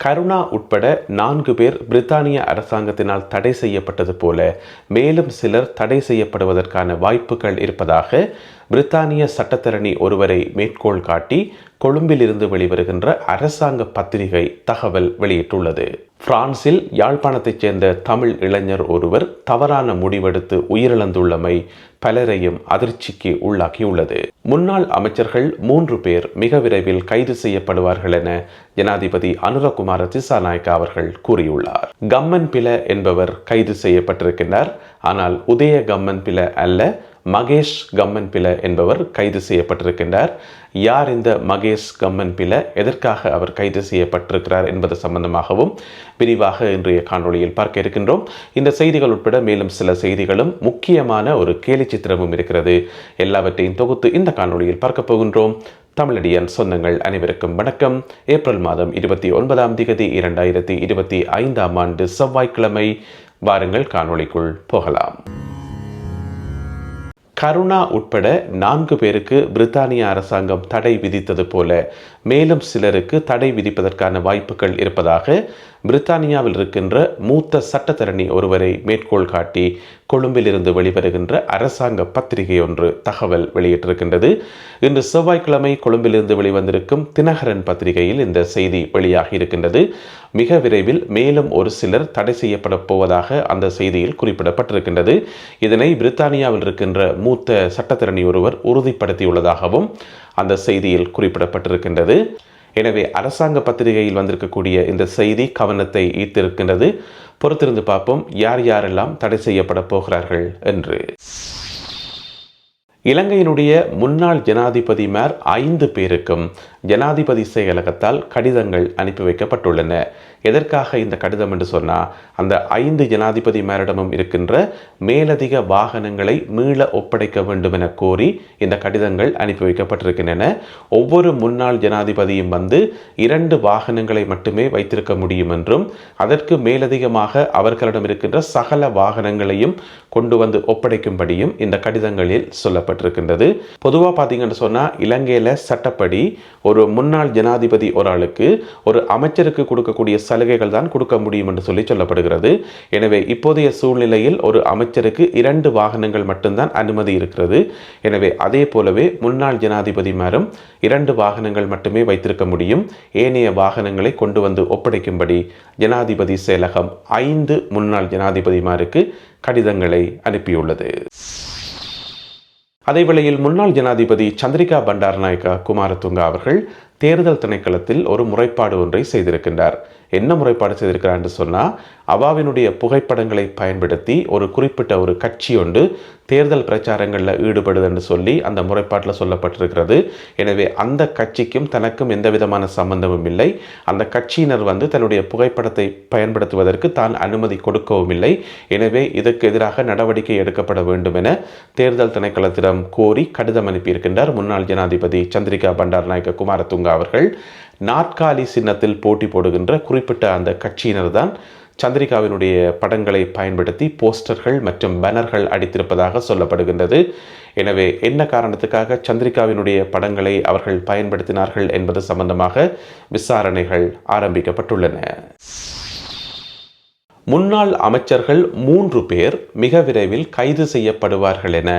கருணா உட்பட நான்கு பேர் பிரித்தானிய அரசாங்கத்தினால் தடை செய்யப்பட்டது போல மேலும் சிலர் தடை செய்யப்படுவதற்கான வாய்ப்புகள் இருப்பதாக பிரித்தானிய சட்டத்தரணி ஒருவரை மேற்கோள் காட்டி கொழும்பிலிருந்து வெளிவருகின்ற அரசாங்க பத்திரிகை தகவல் வெளியிட்டுள்ளது. பிரான்சில் யாழ்ப்பாணத்தைச் சேர்ந்த தமிழ் இளைஞர் ஒருவர் தவறான முடிவெடுத்து உயிரிழந்துள்ளமை பலரையும் அதிர்ச்சிக்கு உள்ளாக்கியுள்ளது. முன்னாள் அமைச்சர்கள் மூன்று பேர் மிக விரைவில் கைது செய்யப்படுவார்கள் என ஜனாதிபதி அனுரகுமார திசாநாயக்கா அவர்கள் கூறியுள்ளார். கம்மன் பில என்பவர் கைது செய்யப்பட்டிருக்கின்றார். ஆனால் உதய கம்மன் பில அல்ல மகேஷ் கம்மன் பில என்பவர் கைது செய்யப்பட்டிருக்கின்றார். யார் இந்த மகேஷ் கம்மன் பில எதற்காக அவர் கைது செய்யப்பட்டிருக்கிறார் என்பது சம்பந்தமாகவும் விரிவாக இன்றைய காணொளியில் பார்க்க இருக்கின்றோம். இந்த செய்திகள் உட்பட மேலும் சில செய்திகளும் முக்கியமான ஒரு கேலி சித்திரமும் இருக்கிறது. எல்லாவற்றையும் தொகுத்து இந்த காணொளியில் பார்க்க போகின்றோம். தமிழடியன் சொந்தங்கள் அனைவருக்கும் வணக்கம். ஏப்ரல் மாதம் இருபத்தி ஒன்பதாம் திகதி இரண்டாயிரத்தி இருபத்தி ஐந்தாம் ஆண்டு செவ்வாய்க்கிழமை. வாருங்கள் காணொளிக்குள் போகலாம். கருணா உட்பட நான்கு பேருக்கு பிரித்தானிய அரசாங்கம் தடை விதித்தது போல மேலும் சிலருக்கு தடை விதிப்பதற்கான வாய்ப்புகள் இருப்பதாக பிரித்தானியாவில் இருக்கின்ற மூத்த சட்டத்தரணி ஒருவரை மேற்கோள் காட்டி கொழும்பிலிருந்து வெளிவருகின்ற அரசாங்க பத்திரிகை ஒன்று தகவல் வெளியிட்டிருக்கின்றது. இன்று செவ்வாய்க்கிழமை கொழும்பிலிருந்து வெளிவந்திருக்கும் தினகரன் பத்திரிகையில் இந்த செய்தி வெளியாகி இருக்கின்றது. மிக விரைவில் மேலும் ஒரு சிலர் தடை செய்யப்பட போவதாக அந்த செய்தியில் குறிப்பிடப்பட்டிருக்கின்றது. இதனை பிரித்தானியாவில் இருக்கின்ற மூத்த சட்டத்திறனி ஒருவர் உறுதிப்படுத்தியுள்ளதாகவும் அந்த செய்தியில் குறிப்பிடப்பட்டிருக்கின்றது. எனவே அரசாங்க பத்திரிகையில் வந்திருக்கக்கூடிய இந்த செய்தி கவனத்தை ஈர்த்திருக்கின்றது. பொறுத்திருந்து பார்ப்போம் யார் யாரெல்லாம் தடை செய்யப்பட போகிறார்கள் என்று. இலங்கையினுடைய முன்னாள் ஜனாதிபதிமார் ஐந்து பேருக்கும் ஜனாதிபதி செயலகத்தால் கடிதங்கள் அனுப்பி வைக்கப்பட்டுள்ளன. எதற்காக இந்த கடிதம் என்று சொன்னால் அந்த ஐந்து ஜனாதிபதி மேரிடமும் இருக்கின்ற மேலதிக வாகனங்களை மீள ஒப்படைக்க வேண்டும் என கோரி இந்த கடிதங்கள் அனுப்பி வைக்கப்பட்டிருக்கின்றன. ஒவ்வொரு முன்னாள் ஜனாதிபதியும் வந்து இரண்டு வாகனங்களை மட்டுமே வைத்திருக்க முடியும் என்றும் அதற்கு மேலதிகமாக அவர்களிடம் இருக்கின்ற சகல வாகனங்களையும் கொண்டு வந்து ஒப்படைக்கும்படியும் இந்த கடிதங்களில் சொல்லப்பட்டிருக்கின்றது. பொதுவாக பார்த்தீங்கன்னு சொன்னால் இலங்கையில் சட்டப்படி ஒரு முன்னாள் ஜனாதிபதி ஒரு ஆளுக்கு ஒரு அமைச்சருக்கு கொடுக்கக்கூடிய சலுகைகள் தான் கொடுக்க முடியும் என்று சொல்லி சொல்லப்படுகிறது. எனவே இப்போதைய சூழ்நிலையில் ஒரு அமைச்சருக்கு இரண்டு வாகனங்கள் மட்டும்தான் அனுமதி இருக்கிறது. எனவே அதே போலவே முன்னாள் ஜனாதிபதிமாரும் இரண்டு வாகனங்கள் மட்டுமே வைத்திருக்க முடியும். ஏனைய வாகனங்களை கொண்டு வந்து ஒப்படைக்கும்படி ஜனாதிபதி செயலகம் ஐந்து முன்னாள் ஜனாதிபதிமாருக்கு கடிதங்களை அனுப்பியுள்ளது. அதேவேளையில் முன்னாள் ஜனாதிபதி சந்திரிகா பண்டாரநாயக்கா குமாரதுங்கா அவர்கள் தேர்தல் திணைக்களத்தில் ஒரு முறைப்பாடு ஒன்றை செய்திருக்கின்றார். என்ன முறைப்பாடு செய்திருக்கிறான்னு சொன்னால் அவாவினுடைய புகைப்படங்களை பயன்படுத்தி ஒரு குறிப்பிட்ட ஒரு கட்சி ஒன்று தேர்தல் பிரச்சாரங்களில் ஈடுபடுது என்று சொல்லி அந்த முறைப்பாட்டில் சொல்லப்பட்டிருக்கிறது. எனவே அந்த கட்சிக்கும் தனக்கும் எந்த விதமான சம்பந்தமும் இல்லை. அந்த கட்சியினர் வந்து தன்னுடைய புகைப்படத்தை பயன்படுத்துவதற்கு தான் அனுமதி கொடுக்கவும் இல்லை. எனவே இதற்கு எதிராக நடவடிக்கை எடுக்கப்பட வேண்டும் என தேர்தல் திணைக்களத்திடம் கோரி கடிதம் அனுப்பியிருக்கின்றார் முன்னாள் ஜனாதிபதி சந்திரிகா பண்டாரநாயக்க குமாரதுங்கா அவர்கள். நாற்காலி சின்னத்தில் போட்டி போடுகின்ற குறிப்பிட்ட அந்த கட்சியினர் தான் சந்திரிகாவினுடைய படங்களை பயன்படுத்தி போஸ்டர்கள் மற்றும் பேனர்கள் அடித்திருப்பதாக சொல்லப்படுகின்றது. எனவே என்ன காரணத்துக்காக சந்திரிகாவினுடைய படங்களை அவர்கள் பயன்படுத்தினார்கள் என்பது சம்பந்தமாக விசாரணைகள் ஆரம்பிக்கப்பட்டுள்ளன. முன்னாள் அமைச்சர்கள் மூன்று பேர் மிக விரைவில் கைது செய்யப்படுவார்கள் என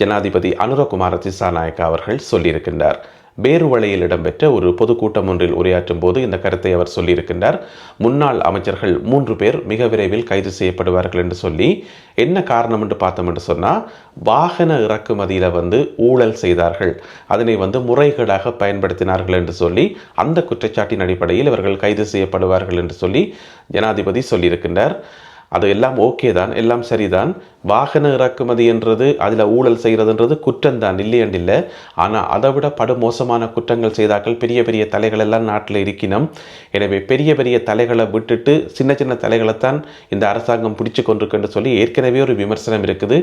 ஜனாதிபதி அனுரகுமார திசாநாயக்கா அவர்கள் சொல்லியிருக்கின்றார். பேருவளையில் இடம்பெற்ற ஒரு பொதுக்கூட்டம் ஒன்றில் உரையாற்றும் போது இந்த கருத்தை அவர் சொல்லியிருக்கின்றார். முன்னாள் அமைச்சர்கள் மூன்று பேர் மிக விரைவில் கைது செய்யப்படுவார்கள் என்று சொல்லி என்ன காரணம் என்று பார்த்தோம் என்று சொன்னால் வாகன இறக்குமதியில் வந்து ஊழல் செய்தார்கள். அதனை வந்து முறைகேடாக பயன்படுத்தினார்கள் என்று சொல்லி அந்த குற்றச்சாட்டின் அடிப்படையில் இவர்கள் கைது செய்யப்படுவார்கள் என்று சொல்லி ஜனாதிபதி சொல்லியிருக்கின்றார். அது எல்லாம் ஓகே தான் எல்லாம் சரிதான். வாகன இறக்குமதி என்றது அதில் ஊழல் செய்கிறதுன்றது குற்றம் தான் இல்லையண்டு இல்லை. ஆனால் அதை விட படுமோசமான குற்றங்கள் செய்தாக்கள் பெரிய பெரிய தலைகள் எல்லாம் நாட்டில் இருக்கணும் எனவே பெரிய பெரிய தலைகளை விட்டுட்டு சின்ன சின்ன தலைகளைத்தான் இந்த அரசாங்கம் பிடிச்சு கொண்டிருக்குன்னு சொல்லி ஏற்கனவே ஒரு விமர்சனம் இருக்குது.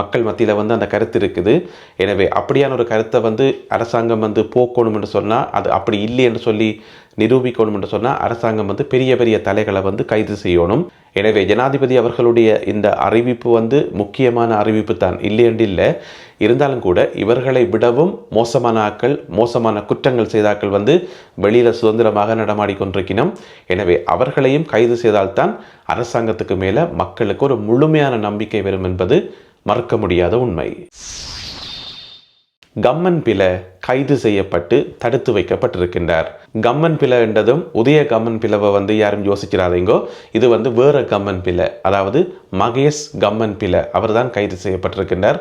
மக்கள் மத்தியில் வந்து அந்த கருத்து இருக்குது. எனவே அப்படியான ஒரு கருத்தை வந்து அரசாங்கம் வந்து போக்கணும் என்று சொன்னால் அது அப்படி இல்லை என்று சொல்லி நிரூபிக்கணும் என்று சொன்னால் அரசாங்கம் வந்து பெரிய பெரிய தலைகளை வந்து கைது செய்யணும். எனவே ஜனாதிபதி அவர்களுடைய இந்த அறிவிப்பு வந்து முக்கியமான அறிவிப்பு தான். இல்லையென்று இல்லை. இருந்தாலும் கூட இவர்களை விடவும் மோசமான ஆக்கள் மோசமான குற்றங்கள் செய்தாக்கள் வந்து வெளியில் சுதந்திரமாக நடமாடி கொண்டிருக்கணும் எனவே அவர்களையும் கைது செய்தால்தான் அரசாங்கத்துக்கு மேலே மக்களுக்கு ஒரு முழுமையான நம்பிக்கை வரும் என்பது மறுக்க முடியாத உண்மை. கம்மன் பில கைது செய்யப்பட்டு தடுத்து வைக்கப்பட்டிருக்கின்றார். கம்மன் பிழை என்றதும் உதய கம்மன் பிளவை வந்து யாரும் யோசிக்கிறாதீங்கோ இது வந்து வேற கம்மன் பிழை. அதாவது மகேஷ் கம்மன் பிழை. அவர்தான் கைது செய்யப்பட்டிருக்கின்றார்.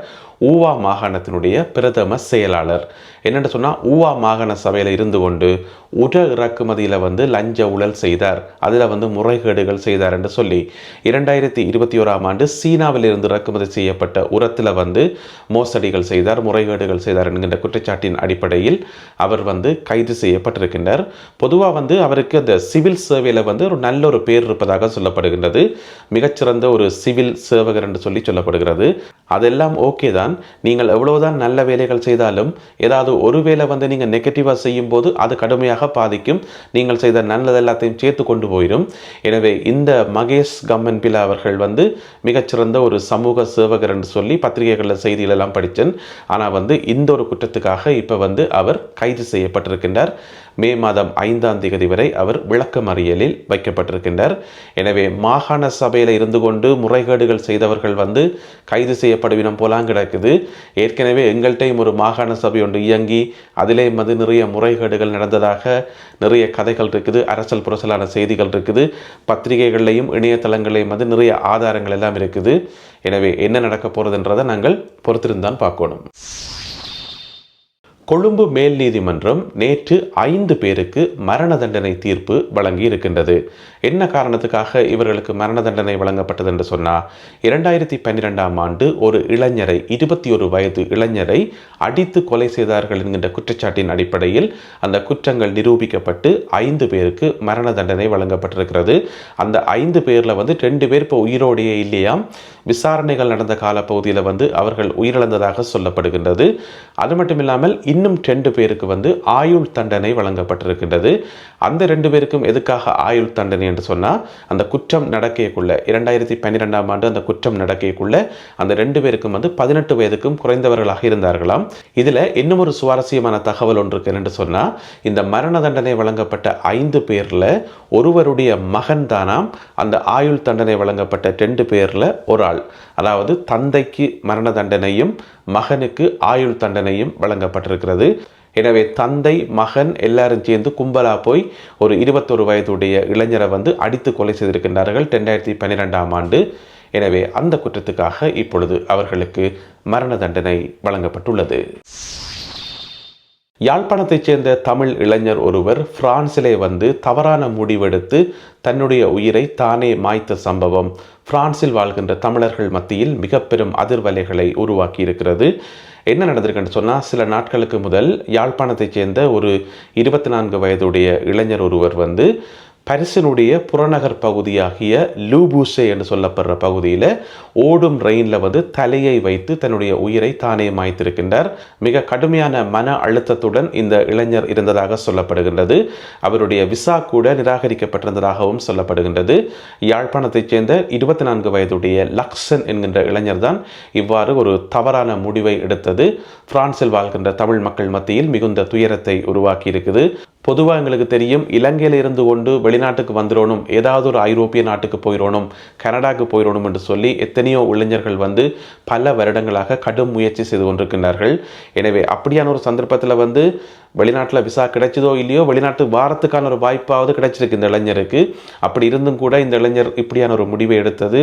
ஊவா மாகாணத்தினுடைய பிரதம செயலாளர். என்னென்னு சொன்னால் ஊவா மாகாண சபையில் இருந்து கொண்டு உர இறக்குமதியில் வந்து லஞ்ச ஊழல் செய்தார். அதில் வந்து முறைகேடுகள் செய்தார் என்று சொல்லி இரண்டாயிரத்தி இருபத்தி ஓராம் ஆண்டு சீனாவில் இருந்து இறக்குமதி செய்யப்பட்ட உரத்தில் வந்து மோசடிகள் செய்தார் முறைகேடுகள் செய்தார் என்கின்ற குற்றச்சாட்டின் அடிப்படையில் அவர் வந்து கைது செய்யப்பட்டிருக்கின்றார். பொதுவாக வந்து அவருக்கு அந்த சிவில் சேவையில் வந்து ஒரு நல்ல ஒரு பேர் இருப்பதாக சொல்லப்படுகின்றது. மிகச்சிறந்த ஒரு சிவில் சேவகர் என்று சொல்லி சொல்லப்படுகிறது. அதெல்லாம் ஓகே தான். நீங்கள் எவ்வளவுதான் நல்ல வேலைகள் செய்தாலும் ஏதாவது ஒரு வேலை வந்து நீங்கள் நெகட்டிவாக செய்யும் போது அது கடுமையாக பாதிக்கும். நீங்கள் செய்த நல்லது எல்லாத்தையும் சேர்த்து கொண்டு போயிடும். எனவே இந்த மகேஷ் கம்மன் பிலா அவர்கள் வந்து மிகச்சிறந்த ஒரு சமூக சேவகர் என்று சொல்லி பத்திரிகைகளில் செய்திகளெல்லாம் படித்தேன். ஆனால் வந்து இந்த ஒரு குற்றத்துக்காக இப்போ வந்து அவர் கைது செய்யப்பட்டிருக்கின்றார். மே மாதம் ஐந்தாம் தேதி வரை அவர் விளக்கமறியலில் வைக்கப்பட்டிருக்கின்றார். எனவே மாகாண சபையில் இருந்து கொண்டு முறைகேடுகள் செய்தவர்கள் வந்து கைது செய்யப்படுவினம் போலாம் கிடக்குது. ஏற்கனவே எங்கள்கிட்டையும் ஒரு மாகாண சபை ஒன்று இயங்கி அதிலே வந்து நிறைய முறைகேடுகள் நடந்ததாக நிறைய கதைகள் இருக்குது. அரசல் புரசலான செய்திகள் இருக்குது. பத்திரிகைகள்லையும் இணையதளங்களையும் வந்து நிறைய ஆதாரங்கள் எல்லாம் இருக்குது. எனவே என்ன நடக்க போகிறதுன்றதை நாங்கள் பொறுத்திருந்தான் பார்க்கணும். கொழும்பு மேல் நீதிமன்றம் நேற்று ஐந்து பேருக்கு மரண தண்டனை தீர்ப்பு வழங்கி இருக்கின்றது என்ன காரணத்துக்காக இவர்களுக்கு மரண தண்டனை வழங்கப்பட்டது என்று சொன்னால் இரண்டாயிரத்தி பன்னிரெண்டாம் ஆண்டு ஒரு இளைஞரை இருபத்தி ஒரு வயது இளைஞரை அடித்து கொலை செய்தார்கள் என்கின்ற குற்றச்சாட்டின் அடிப்படையில் அந்த குற்றங்கள் நிரூபிக்கப்பட்டு ஐந்து பேருக்கு மரண தண்டனை வழங்கப்பட்டிருக்கிறது. அந்த ஐந்து பேரில் வந்து ரெண்டு பேர் இப்போ உயிரோடையே இல்லையாம். விசாரணைகள் நடந்த காலப்பகுதியில் வந்து அவர்கள் உயிரிழந்ததாக சொல்லப்படுகின்றது. அது மட்டும் இல்லாமல் இன்னும் ரெண்டு பேருக்கு வந்து ஆயுள் தண்டனை வழங்கப்பட்டிருக்கின்றது. அந்த ரெண்டு பேருக்கும் எதுக்காக ஆயுள் தண்டனை என்று சொன்னால் அந்த குற்றம் நடக்கைக்குள்ள இரண்டாயிரத்தி பன்னிரெண்டாம் ஆண்டு அந்த குற்றம் நடக்கைக்குள்ள அந்த ரெண்டு பேருக்கும் வந்து பதினெட்டு வயதுக்கும் குறைந்தவர்களாக இருந்தார்களாம். இதில் இன்னும் ஒரு சுவாரஸ்யமான தகவல் ஒன்று இருக்கு என்று சொன்னால் இந்த மரண தண்டனை வழங்கப்பட்ட ஐந்து பேரில் ஒருவருடைய மகன் தானாம் அந்த ஆயுள் தண்டனை வழங்கப்பட்ட ரெண்டு பேரில் ஒரு நாள் அதாவது தந்தைக்கு மரண தண்டனையும் மகனுக்கு ஆயுள் தண்டனையும் வழங்கப்பட்டிருக்கிறது. எனவே தந்தை மகன் எல்லாரும் சேர்ந்து கும்பலாக போய் ஒரு இருபத்தொரு வயதுடைய இளைஞரை வந்து அடித்து கொலை செய்திருக்கின்றார்கள் ரெண்டாயிரத்தி பன்னிரெண்டாம் ஆண்டு. எனவே அந்த குற்றத்துக்காக இப்பொழுது அவர்களுக்கு மரண தண்டனை வழங்கப்பட்டுள்ளது. யாழ்ப்பாணத்தைச் சேர்ந்த தமிழ் இளைஞர் ஒருவர் பிரான்சிலே வந்து தவறான முடிவெடுத்து தன்னுடைய உயிரை தானே மாய்த்த சம்பவம் பிரான்சில் வாழ்கின்ற தமிழர்கள் மத்தியில் மிக பெரும் அதிர்வலைகளை உருவாக்கி இருக்கிறது என்ன நடந்திருக்குன்னு சொன்னால் சில நாட்களுக்கு முதல் யாழ்ப்பாணத்தைச் சேர்ந்த ஒரு இருபத்தி நான்கு வயதுடைய இளைஞர் ஒருவர் வந்து பரிசனுடைய புறநகர் பகுதியாகிய லூபூசே என்று சொல்லப்படுற பகுதியில் ஓடும் ரெயினில் வந்து தலையை வைத்து தன்னுடைய உயிரை தானே மாய்த்திருக்கின்றார். மிக கடுமையான மன அழுத்தத்துடன் இந்த இளைஞர் இருந்ததாக சொல்லப்படுகின்றது. அவருடைய விசா கூட நிராகரிக்கப்பட்டிருந்ததாகவும் சொல்லப்படுகின்றது. யாழ்ப்பாணத்தைச் சேர்ந்த இருபத்தி நான்கு வயதுடைய லக்சன் என்கின்ற இளைஞர் தான் இவ்வாறு ஒரு தவறான முடிவை எடுத்தது. பிரான்சில் வாழ்கின்ற தமிழ் மக்கள் மத்தியில் மிகுந்த துயரத்தை உருவாக்கி இருக்குது பொதுவாக எங்களுக்கு தெரியும் இலங்கையில் இருந்து கொண்டு வெளிநாட்டுக்கு வந்துடணும் ஏதாவது ஒரு ஐரோப்பிய நாட்டுக்கு போயிடணும் கனடாக்கு போயிடணும் என்று சொல்லி எத்தனையோ இளைஞர்கள் வந்து பல வருடங்களாக கடும் முயற்சி செய்து கொண்டிருக்கின்றார்கள். எனவே அப்படியான ஒரு சந்தர்ப்பத்தில் வந்து வெளிநாட்டில் விசா கிடைச்சதோ இல்லையோ வெளிநாட்டு வாரத்துக்கான ஒரு வாய்ப்பாவது கிடைச்சிருக்கு இந்த இளைஞருக்கு. அப்படி இருந்தும் கூட இந்த இளைஞர் இப்படியான ஒரு முடிவை எடுத்தது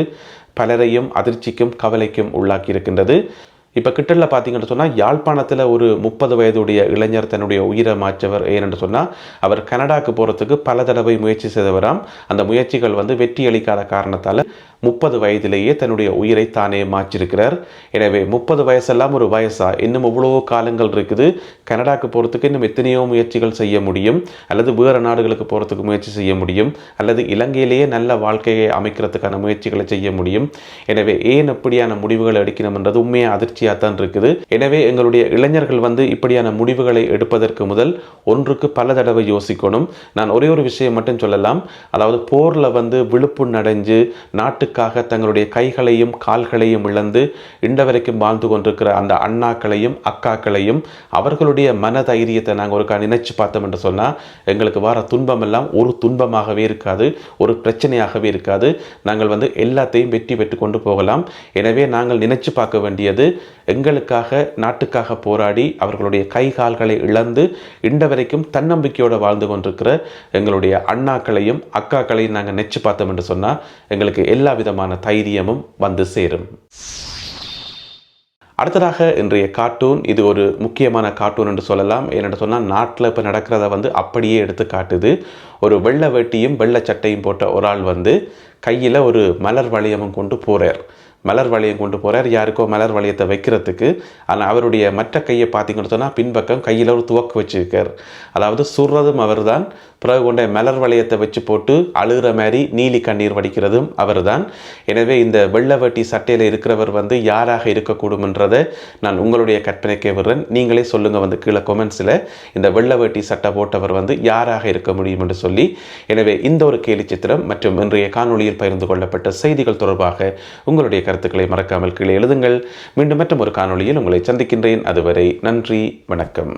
பலரையும் அதிர்ச்சிக்கும் கவலைக்கும் உள்ளாக்கி இருக்கின்றது இப்போ கிட்டல பார்த்தீங்கன்னு சொன்னால் யாழ்ப்பாணத்தில் ஒரு முப்பது வயதுடைய இளைஞர் தன்னுடைய உயிரை மாற்றவர். ஏனென்று சொன்னால் அவர் கனடாக்கு போகிறதுக்கு பல தடவை முயற்சி செய்தவராம். அந்த முயற்சிகள் வந்து வெற்றி அளிக்காத காரணத்தால் முப்பது வயதிலேயே தன்னுடைய உயிரை தானே மாற்றிருக்கிறார். எனவே முப்பது வயசெல்லாம் ஒரு வயசா? இன்னும் இவ்வளோ காலங்கள் இருக்குது. கனடாக்கு போகிறதுக்கு இன்னும் எத்தனையோ முயற்சிகள் செய்ய முடியும். அல்லது வேறு நாடுகளுக்கு போகிறதுக்கு முயற்சி செய்ய முடியும். அல்லது இலங்கையிலேயே நல்ல வாழ்க்கையை அமைக்கிறதுக்கான முயற்சிகளை செய்ய முடியும். எனவே ஏன் அப்படியான முடிவுகளை எடுக்கணும்ன்றது உண்மையாக அதிர்ச்சி அதிர்ச்சியாக தான் இருக்குது. எனவே எங்களுடைய இளைஞர்கள் வந்து இப்படியான முடிவுகளை எடுப்பதற்கு முதல் ஒன்றுக்கு பல தடவை யோசிக்கணும். நான் ஒரே ஒரு விஷயம் மட்டும் சொல்லலாம். அதாவது போரில் வந்து விழுப்பு நடைஞ்சு நாட்டுக்காக தங்களுடைய கைகளையும் கால்களையும் இழந்து இண்ட வரைக்கும் வாழ்ந்து கொண்டிருக்கிற அந்த அண்ணாக்களையும் அக்காக்களையும் அவர்களுடைய மன தைரியத்தை நாங்கள் ஒருக்கா நினைச்சு பார்த்தோம் என்று சொன்னால் எங்களுக்கு வர துன்பம் எல்லாம் ஒரு துன்பமாகவே இருக்காது ஒரு பிரச்சனையாகவே இருக்காது. நாங்கள் வந்து எல்லாத்தையும் வெற்றி பெற்று கொண்டு போகலாம். எனவே நாங்கள் நினைச்சு பார்க்க வேண்டியது எங்களுக்காக நாட்டுக்காக போராடி அவர்களுடைய கை கால்களை இழந்து இண்ட வரைக்கும் தன்னம்பிக்கையோடு வாழ்ந்து கொண்டிருக்கிற எங்களுடைய அண்ணாக்களையும் அக்காக்களையும் நாங்கள் நெச்சு பார்த்தோம் என்று சொன்னால் எங்களுக்கு எல்லா விதமான தைரியமும் வந்து சேரும். அடுத்ததாக இன்றைய கார்ட்டூன் இது ஒரு முக்கியமான கார்ட்டூன் என்று சொல்லலாம். ஏனென்று சொன்னால் நாட்டில் இப்போ நடக்கிறத வந்து அப்படியே எடுத்து காட்டுது. ஒரு வெள்ளை வேட்டியும் வெள்ளை சட்டையும் போட்ட ஒரு ஆள் வந்து கையில் ஒரு மலர் வளையமும் கொண்டு போகிறார் மலர் வளையம் கொண்டு போகிறார் யாருக்கோ மலர் வளையத்தை வைக்கிறதுக்கு. ஆனால் அவருடைய மற்ற கையை பார்த்தீங்கன்னு சொன்னால் பின்பக்கம் கையில் ஒரு துவக்கு வச்சுருக்கார். அதாவது சுடுறதும் அவர்தான். பிறகு கொண்ட மலர் வளையத்தை வச்சு போட்டு அழுகிற மாதிரி நீலி கண்ணீர் வடிக்கிறதும் அவர்தான். எனவே இந்த வெள்ளவட்டி சட்டையில் இருக்கிறவர் வந்து யாராக இருக்கக்கூடும்ன்றதை நான் உங்களுடைய கற்பனைக்கே விடுறேன். நீங்களே சொல்லுங்கள் வந்து கீழே கொமெண்ட்ஸில் இந்த வெள்ளவேட்டி சட்டை போட்டவர் வந்து யாராக இருக்க முடியும் என்று சொல்லி. எனவே இந்த ஒரு கேலி சித்திரம் மற்றும் இன்றைய காணொளியில் பகிர்ந்து கொள்ளப்பட்ட செய்திகள் தொடர்பாக உங்களுடைய கருத்துக்களை மறக்காமல் கீழே எழுதுங்கள். மீண்டும் மற்றும் ஒரு காணொலியில் உங்களை சந்திக்கின்றேன். அதுவரை நன்றி வணக்கம்.